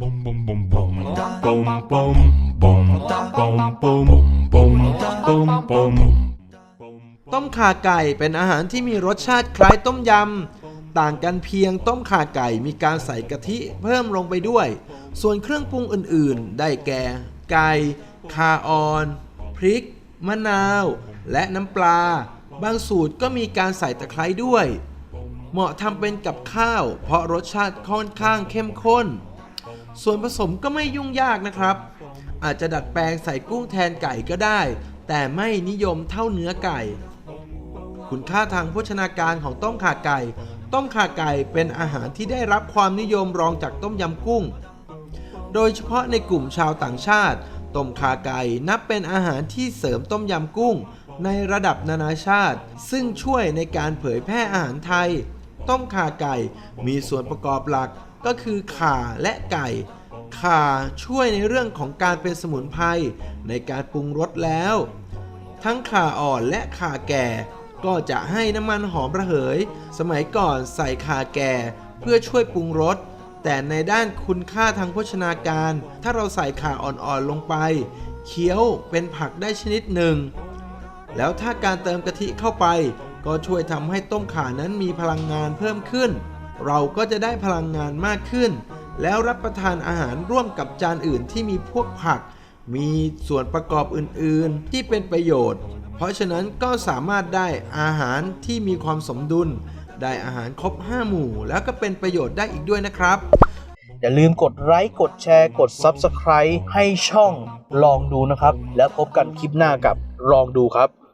Boom boom boom boom boom boom boom boom boom boom boom boom ต้มข่าไก่เป็นอาหารที่มีรสชาติคล้ายต้มยำ ต่างกันเพียงต้มข่าไก่มีการใส่กะทิเพิ่มลงไปด้วย ส่วนเครื่องปรุงอื่นๆ ได้แก่ ไก่ข่าอ่อน พริก มะนาว และน้ำปลา บางสูตรก็มีการใส่ตะไคร้ด้วย เหมาะทำเป็นกับข้าว เพราะรสชาติค่อนข้างเข้มข้น ส่วนผสมก็ไม่ยุ่งยากนะครับ อาจจะดัดแปลงใส่กุ้งแทนไก่ก็ได้ แต่ไม่นิยมเท่าเนื้อไก่ คุณค่าทางโภชนาการของต้มข่าไก่ ต้มข่าไก่เป็นอาหารที่ได้รับความนิยมรองจากต้มยำกุ้ง โดยเฉพาะในกลุ่มชาวต่างชาติ ต้มข่าไก่นับเป็นอาหารที่เสริมต้มยำกุ้ง ในระดับนานาชาติ ซึ่งช่วยในการเผยแพร่อาหารไทย ต้มข่าไก่มีส่วนประกอบหลัก ก็คือข่าและไก่ ข่าช่วยในเรื่องของการเป็นสมุนไพรในการปรุงรสแล้ว ทั้งข่าอ่อนและข่าแก่ ก็จะให้น้ำมันหอมระเหย สมัยก่อนใส่ข่าแก่เพื่อช่วยปรุงรสแต่ในด้านคุณค่าทางโภชนาการ ถ้าเราใส่ข่าอ่อนๆลงไป เคี้ยวเป็นผักได้ชนิดหนึ่ง แล้วถ้าการเติมกะทิเข้าไป ก็ช่วยทำให้ต้มข่านั้นมีพลังงานเพิ่มขึ้น เราก็จะได้พลังงานมากขึ้น แล้วรับประทานอาหารร่วมกับจานอื่นที่มีพวกผัก มีส่วนประกอบอื่นๆ ที่เป็นประโยชน์ เพราะฉะนั้นก็สามารถได้อาหารที่มีความสมดุล ได้อาหารครบ 5 หมู่ แล้วก็เป็นประโยชน์ได้อีกด้วยนะครับ อย่าลืมกดไลค์กดแชร์กด Subscribe ให้ช่องลองดูนะครับ แล้วพบกันคลิปหน้ากับลองดูครับ